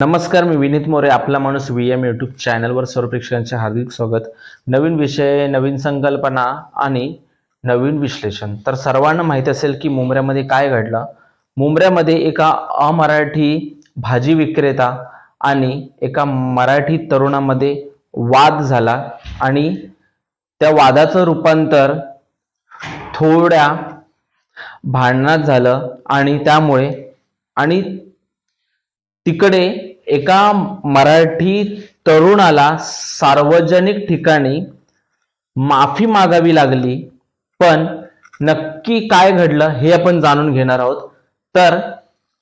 नमस्कार मी विनीत मोरे आपला माणूस व्ही एम यूट्यूब चॅनलवर सर्व प्रेक्षकांचे हार्दिक स्वागत. नवीन विषय नवीन संकल्पना आणि नवीन विश्लेषण. तर सर्वांना माहीत असेल की मुंबऱ्यामध्ये काय घडलं? मुंबऱ्यामध्ये एका अमराठी भाजी विक्रेता आणि एका मराठी तरुणामध्ये वाद झाला आणि त्या वादाचं रूपांतर थोड्या भांडणात झालं आणि त्यामुळे आणि तिकडे एका मराठी तरुणाला सार्वजनिक ठिकाणी माफी मागावी लागली पण नक्की काय घडलं हे आपण जाणून घेणार आहोत. तर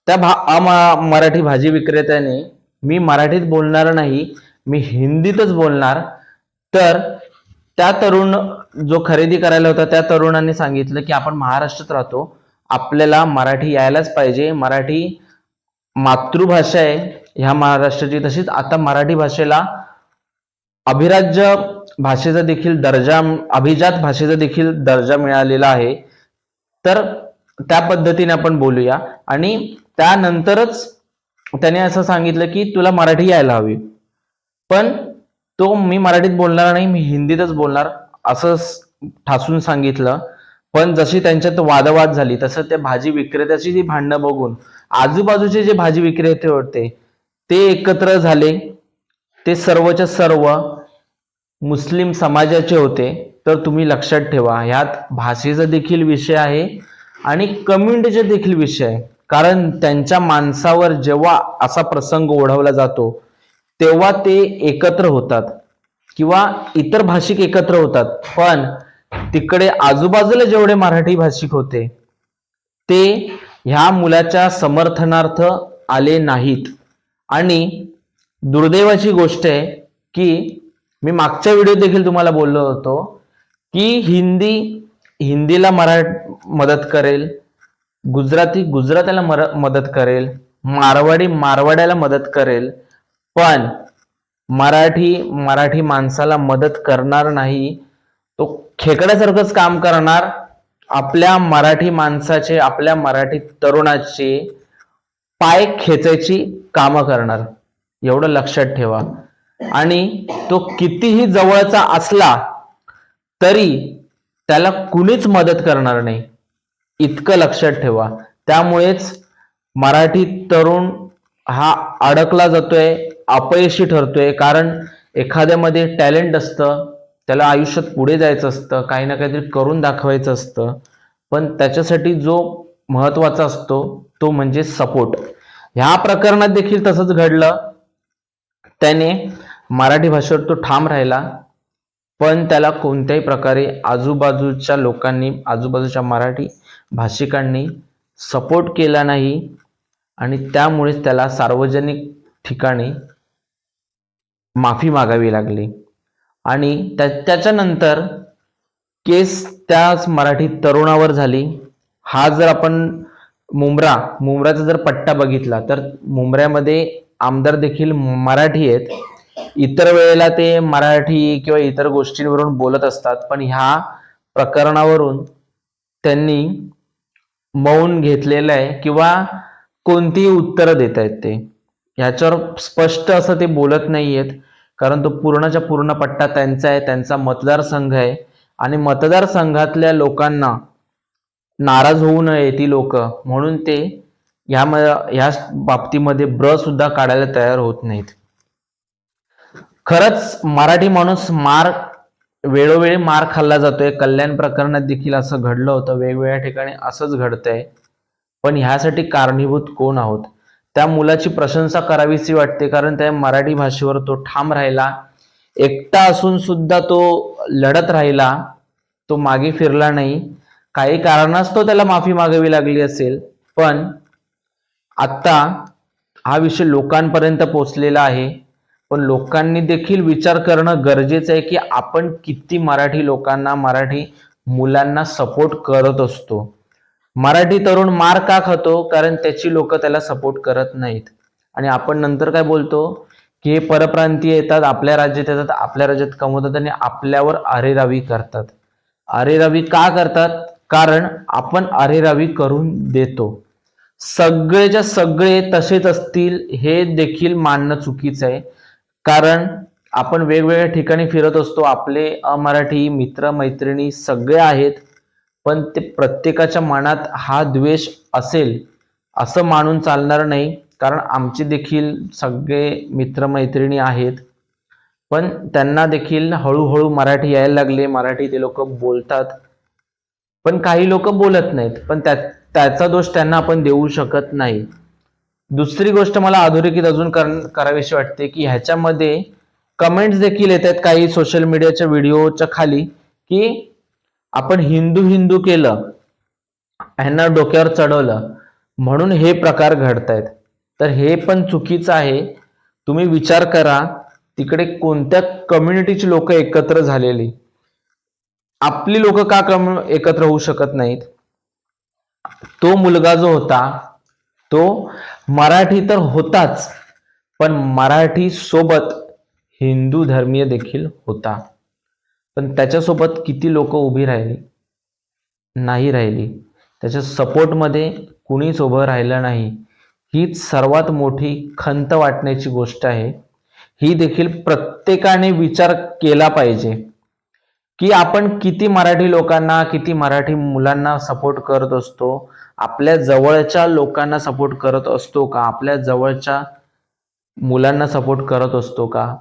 त्या भा अमा- मराठी भाजी विक्रेत्याने मी मराठीत बोलणार नाही मी हिंदीतच बोलणार. तर त्या तरुण जो खरेदी करायला होता त्या तरुणाने सांगितलं की आपण महाराष्ट्रात राहतो आपल्याला मराठी यायलाच पाहिजे. मराठी मातृभाषा आहे ह्या महाराष्ट्राची तशीच. आता मराठी भाषेला अभिराज्य भाषेचा देखील दर्जा अभिजात भाषेचा देखील दर्जा मिळालेला आहे. तर त्या पद्धतीने आपण बोलूया. आणि त्यानंतरच त्याने असं सांगितलं की तुला मराठी यायला हवी. पण तो मी मराठीत बोलणार नाही मी हिंदीतच बोलणार असं ठासून सांगितलं. पण जशी त्यांच्यात वादवाद झाली तसं त्या भाजी विक्रेत्याची जी भांडणं बघून आजूबाजूचे जे भाजी विक्रेते होते ते एकत्र झाले ते सर्वच्या सर्व मुस्लिम समाजाचे होते तर तुम्ही लक्षात ठेवा ह्यात भाषेचा देखील विषय आहे आणि कम्युनिटीचा देखील विषय आहे. कारण त्यांच्या माणसावर जेव्हा असा प्रसंग ओढवला जातो तेव्हा ते एकत्र होतात किंवा इतर भाषिक एकत्र होतात. पण तिकडे आजूबाजूला जेवढे मराठी भाषिक होते ते ह्या मुलाच्या समर्थनार्थ आले नाहीत. आणि दुर्दैवाची गोष्ट आहे की मी मागच्या व्हिडिओ देखील तुम्हाला बोललो होतो की हिंदी हिंदीला मराठ मदत करेल गुजराती गुजरात्याला मर मदत करेल मारवाडी मारवाड्याला मदत करेल पण मराठी मराठी माणसाला मदत करणार नाही तो खेकड्यासारखंच काम करणार आपल्या मराठी माणसाचे आपल्या मराठी तरुणाचे पाय खेचायची कामं करणार. एवढं लक्षात ठेवा. आणि तो कितीही जवळचा असला तरी त्याला कुणीच मदत करणार नाही. इतकं लक्षात ठेवा. त्यामुळेच मराठी तरुण हा अडकला जातोय अपयशी ठरतोय. कारण एखाद्यामध्ये टॅलेंट असतं त्याला आयुष्यात पुढे जायचं असतं काही ना काहीतरी करून दाखवायचं असतं. पण त्याच्यासाठी जो महत्त्वाचा असतो तो म्हणजे सपोर्ट ह्या प्रकरणात देखील तसंच घडलं. त्याने मराठी भाषेवर तो ठाम राहिला पण त्याला कोणत्याही प्रकारे आजूबाजूच्या लोकांनी आजूबाजूच्या मराठी भाषिकांनी सपोर्ट केला नाही आणि त्यामुळेच त्याला सार्वजनिक ठिकाणी माफी मागावी लागली. आणि त्या त्याच्यानंतर केस त्याच मराठी तरुणावर झाली. हा जर आपण मुंब्रा मुंब्राचा जर पट्टा बघितला तर मुंबऱ्यामध्ये आमदार देखील मराठी आहेत. इतर वेळेला ते मराठी किंवा इतर गोष्टींवरून बोलत असतात पण ह्या प्रकरणावरून त्यांनी मौन घेतलेलं आहे किंवा कोणतीही उत्तरं देत आहेत ते. ह्याच्यावर स्पष्ट असं ते बोलत नाहीयेत कारण तो पूर्णच्या पूर्ण पट्टा त्यांचा आहे त्यांचा मतदारसंघ आहे. आणि मतदारसंघातल्या लोकांना नाराज होऊ नये ती लोक. म्हणून ते ह्या ह्या बाबतीमध्ये ब्र सुद्धा काढायला तयार होत नाहीत. खरंच मराठी माणूस मार वेळोवेळी मार खाल्ला जातोय. कल्याण प्रकरणात देखील असं घडलं होतं. वेगवेगळ्या ठिकाणी असंच घडतंय. पण ह्यासाठी कारणीभूत कोण आहोत? त्या मुलाची प्रशंसा करावीशी वाटते. कारण त्या मराठी भाषेवर तो ठाम राहिला. एकटा असून सुद्धा तो लढत राहिला. तो मागे फिरला नाही. काही कारणास्तव त्याला माफी मागावी लागली असेल पण आत्ता हा विषय लोकांपर्यंत पोचलेला आहे. पण लोकांनी देखील विचार करणं गरजेचं आहे की आपण किती मराठी लोकांना मराठी मुलांना सपोर्ट करत असतो. मराठी तरुण मार का खातो? कारण त्याची लोक त्याला सपोर्ट करत नाहीत. आणि आपण नंतर काय बोलतो? की हे परप्रांतीय येतात आपल्या राज्यात येतात आपल्या राज्यात कमवतात आणि आपल्यावर अरेरावी करतात. अरेरावी का करतात? कारण आपण अरेरावी करून देतो. सगळेच्या सगळे तसेच असतील हे देखील मानणं चुकीचं आहे. कारण आपण वेगवेगळ्या ठिकाणी फिरत असतो आपले अमराठी मित्र मैत्रिणी सगळे आहेत पण ते प्रत्येकाच्या मनात हा द्वेष असेल असं मानून चालणार नाही. कारण आमचे देखील सगळे मित्रमैत्रिणी आहेत. पण त्यांना देखील हळूहळू मराठी यायला लागले. मराठी ते लोक बोलतात. पण काही लोक बोलत नाहीत. पण त्या त्याचा दोष त्यांना आपण देऊ शकत नाही. दुसरी गोष्ट मला अधोरेखित अजून कर करावीशी वाटते की ह्याच्यामध्ये कमेंट्स देखील येत आहेत काही सोशल मीडियाच्या व्हिडिओच्या खाली की आपण हिंदू हिंदू केलं ह्यांना डोक्यावर चढवलं म्हणून हे प्रकार घडत आहेत. तर हे पण चुकीचं आहे. तुम्ही विचार करा तिकडे कोणत्या कम्युनिटीची लोक एकत्र झालेली? आपली लोक का कम एकत्र होऊ शकत नाहीत? तो मुलगा जो होता तो मराठी तर होताच पण मराठी सोबत हिंदू धर्मीय देखील होता. पण त्याच्यासोबत किती लोक उभी राहिली? नाही राहिली. त्याच्या सपोर्टमध्ये कुणीच उभं राहिलं नाही. हीच सर्वात मोठी खंत वाटण्याची गोष्ट आहे. ही देखील प्रत्येकाने विचार केला पाहिजे. की आपण किती मराठी लोकांना किती मराठी मुलांना सपोर्ट करत असतो? आपल्या जवळच्या लोकांना सपोर्ट करत असतो का? आपल्या जवळच्या मुलांना सपोर्ट करत असतो का?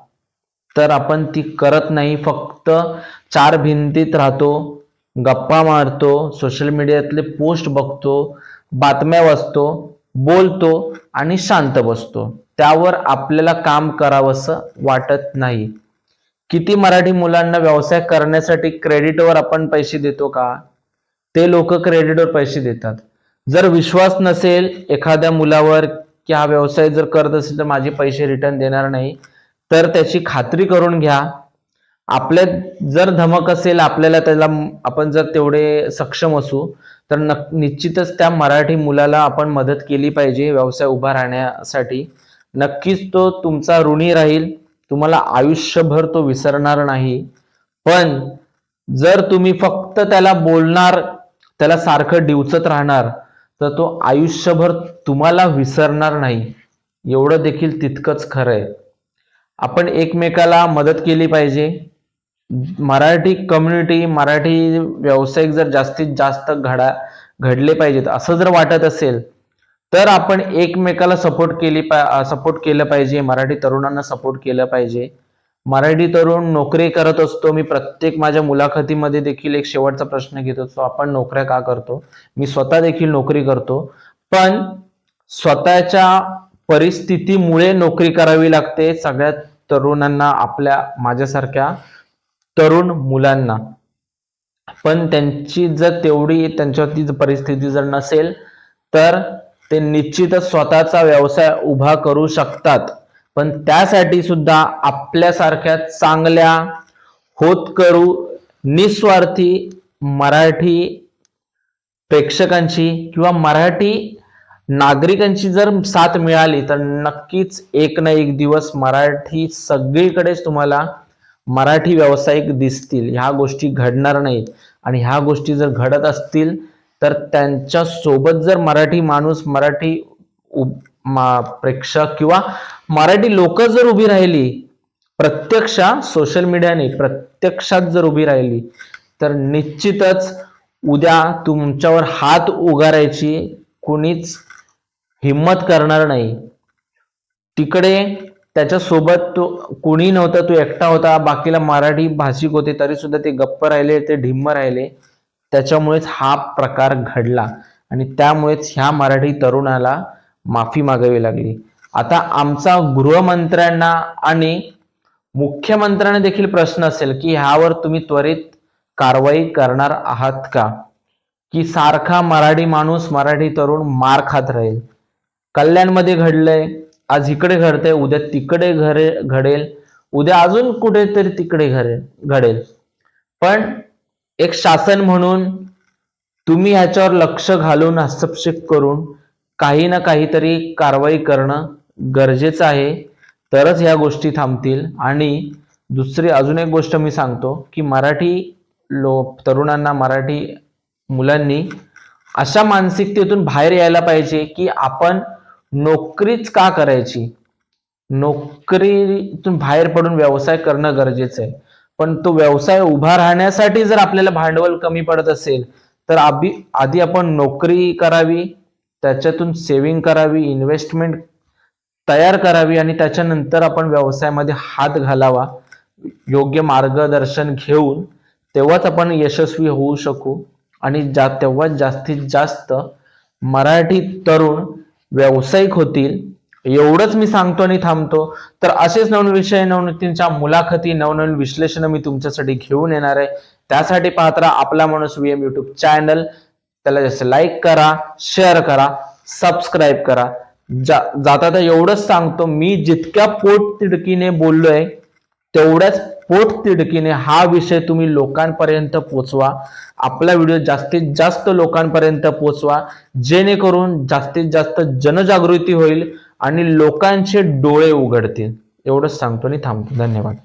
तर आपण ती करत नाही फक्त चार भिंतीत राहतो गप्पा मारतो सोशल मीडियातले पोस्ट बघतो बातम्या वाचतो बोलतो आणि शांत बसतो. त्यावर आपल्याला काम करावंसं वाटत नाही. किती मराठी मुलांना व्यवसाय करण्यासाठी क्रेडिटवर आपण पैसे देतो का? ते लोक क्रेडिटवर पैसे देतात. जर विश्वास नसेल एखाद्या मुलावर की हा व्यवसाय जर करत असेल तर माझे पैसे रिटर्न देणार नाही तर त्याची खात्री करून घ्या. आपल्या जर धमक असेल आपल्याला त्याला आपण जर तेवढे सक्षम असू तर नक निश्चितच त्या मराठी मुलाला आपण मदत केली पाहिजे व्यवसाय उभा राहण्यासाठी. नक्कीच तो तुमचा ऋणी राहील. तुम्हाला आयुष्यभर तो विसरणार नाही. पण जर तुम्ही फक्त त्याला बोलणार त्याला सारखं डिवचत राहणार तर तो आयुष्यभर तुम्हाला विसरणार नाही. एवढं देखील तितकंच खरं आहे आपण एकमेकाला मदत केली पाहिजे. मराठी कम्युनिटी मराठी व्यावसायिक जर जास्तीत जास्त घडा घडले पाहिजेत असं जर वाटत असेल तर आपण एकमेकाला सपोर्ट केली पा सपोर्ट केलं पाहिजे. मराठी तरुणांना सपोर्ट केलं पाहिजे. मराठी तरुण नोकरी करत असतो. मी प्रत्येक माझ्या मुलाखतीमध्ये देखील एक शेवटचा प्रश्न घेत असतो. आपण नोकऱ्या का करतो? मी स्वतः देखील नोकरी करतो. पण स्वतःच्या परिस्थितीमुळे नोकरी करावी लागते. सगळ्यात तरुणांना आपल्या माझ्यासारख्या तरुण मुलांना. पण त्यांची जर तेवढी त्यांच्यावरती जर परिस्थिती जर नसेल तर ते निश्चितच स्वतःचा व्यवसाय उभा करू शकतात. पण त्यासाठी सुद्धा आपल्यासारख्या चांगल्या होत करू निस्वार्थी मराठी प्रेक्षकांची किंवा मराठी नागरिकांची जर साथ मिळाली तर नक्कीच एक ना एक दिवस मराठी सगळीकडेच तुम्हाला मराठी व्यावसायिक दिसतील. ह्या गोष्टी घडणार नाहीत. आणि ह्या गोष्टी जर घडत असतील तर त्यांच्यासोबत जर मराठी माणूस मराठी मा- प्रेक्षक किंवा मराठी लोक जर उभी राहिली प्रत्यक्षा सोशल मीडियाने प्रत्यक्षात जर उभी राहिली तर निश्चितच उद्या तुमच्यावर हात उगारायची कुणीच हिम्मत करणार नाही. तिकडे त्याच्यासोबत तो कोणी नव्हता तो एकटा होता बाकीला मराठी भाषिक होते तरी सुद्धा ते गप्प राहिले ते ढिम्म राहिले. त्याच्यामुळेच हा प्रकार घडला आणि त्यामुळेच ह्या मराठी तरुणाला माफी मागावी लागली. आता आमचा गृहमंत्र्यांना आणि मुख्यमंत्र्यांना देखील प्रश्न असेल की ह्यावर तुम्ही त्वरित कारवाई करणार आहात का? की सारखा मराठी माणूस मराठी तरुण मार खात राहील. कल्याणमध्ये घडलंय आज इकडे घडतंय उद्या तिकडे घरे घडेल उद्या अजून कुठेतरी तिकडे घरे घडेल. पण एक शासन म्हणून तुम्ही ह्याच्यावर लक्ष घालून हस्तक्षेप करून काही ना काहीतरी कारवाई करणं गरजेचं आहे. तरच ह्या गोष्टी थांबतील. आणि दुसरी अजून एक गोष्ट मी सांगतो की मराठी लो तरुणांना मराठी मुलांनी अशा मानसिकतेतून बाहेर यायला पाहिजे की आपण नोकरीच का करायची? नोकरीतून बाहेर पडून व्यवसाय करणं गरजेचं आहे. पण तो व्यवसाय उभा राहण्यासाठी जर आपल्याला भांडवल कमी पडत असेल तर आधी आधी आपण नोकरी करावी त्याच्यातून सेव्हिंग करावी इन्व्हेस्टमेंट तयार करावी आणि त्याच्यानंतर आपण व्यवसायामध्ये हात घालावा योग्य मार्गदर्शन घेऊन तेव्हाच आपण यशस्वी होऊ शकू. आणि जा तेव्हाच जास्तीत जास्त मराठी तरुण व्यावसायिक होतील एवढंच मी सांगतो आणि थांबतो. तर असेच नवनवीन विषय नवनीतींच्या मुलाखती नवनवीन विश्लेषण मी तुमच्यासाठी घेऊन येणार आहे. त्यासाठी पाहत राहा आपला माणूस व्हीएम युट्यूब चॅनल त्याला जास्त लाईक करा शेअर करा सबस्क्राईब करा. जा जाता तर एवढंच सांगतो मी जितक्या पोट तिडकीने बोललोय तेवढ्याच पोट तिडकीने हा विषय तुम्ही लोकांपर्यंत पोचवा. आपला व्हिडिओ जास्तीत जास्त लोकांपर्यंत पोचवा. जेणेकरून जास्तीत जास्त जनजागृती होईल. आणि लोकांचे डोळे उघडतील. एवढंच सांगतो आणि थांबतो. धन्यवाद.